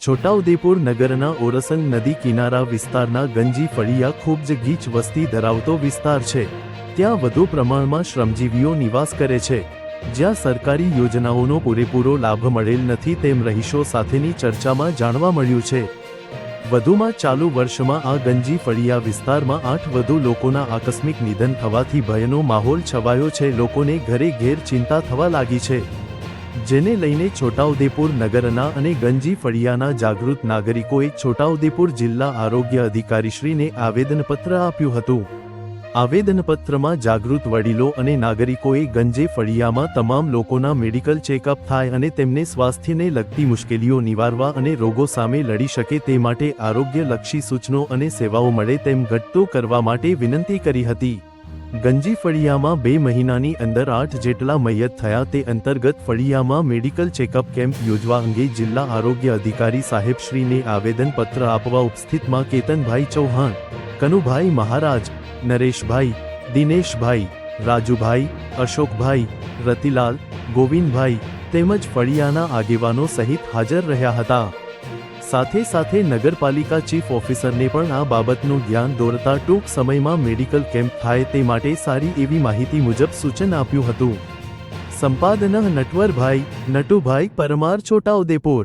છોટાઉદેપુર નગરના ઓરસંગ નદી કિનારા વિસ્તારના ગંજી ફળિયા ખૂબ જ ગીચ વસ્તી ધરાવતો વિસ્તાર છે. ત્યાં વધુ પ્રમાણમાં શ્રમજીવીઓ નિવાસ કરે છે. જ્યાં સરકારી યોજનાઓનો પૂરેપૂરો લાભ મળેલ નથી તેમ રહીશો સાથેની ચર્ચામાં જાણવા મળ્યું છે. વધુમાં ચાલુ વર્ષમાં આ ગંજી ફળિયા વિસ્તારમાં આઠ વધુ લોકોના આકસ્મિક નિધન થવાથી ભયનો માહોલ છવાયો છે. લોકોને ઘરે ઘેર ચિંતા થવા લાગી છે. જેને લઈને છોટાઉદેપુર નગરના અને ગંજી ફળિયાના જાગૃત નાગરિકોએ છોટાઉદેપુર જિલ્લા આરોગ્ય અધિકારીશ્રીને આવેદનપત્ર આપ્યું હતું. આવેદનપત્રમાં જાગૃત વડીલો અને નાગરિકોએ ગંજે ફળિયામાં તમામ લોકોના મેડિકલ ચેકઅપ થાય અને તેમને સ્વાસ્થ્યને લગતી મુશ્કેલીઓ નિવારવા અને રોગો સામે લડી શકે તે માટે આરોગ્યલક્ષી સૂચનો અને સેવાઓ મળે તેમ ઘટતો કરવા માટે વિનંતી કરી હતી. ગંજી ફળિયામાં બે મહિનાની અંદર આઠ જેટલા મૈયત થયા તે અંતર્ગત ફળિયામાં મેડિકલ ચેકઅપ કેમ્પ યોજવા અંગે જિલ્લા આરોગ્ય અધિકારી સાહેબશ્રીને આવેદનપત્ર આપવા ઉપસ્થિતમાં કેતનભાઈ ચૌહાણ, કનુભાઈ મહારાજ, નરેશભાઈ, દિનેશભાઈ, રાજુભાઈ, અશોકભાઈ, રતિલાલ, ગોવિંદભાઈ તેમજ ફળિયાના આગેવાનો સહિત હાજર રહ્યા હતા. સાથે સાથે નગરપાલિકા ચીફ ઓફિસરને પણ આ બાબતનું ધ્યાન દોરતા ટૂંક સમયમાં મેડિકલ કેમ્પ થાય તે માટે સારી એવી માહિતી મુજબ સૂચન આપ્યું હતું. સંપાદન નટવરભાઈ, નટુભાઈ પરમાર, છોટાઉદેપુર.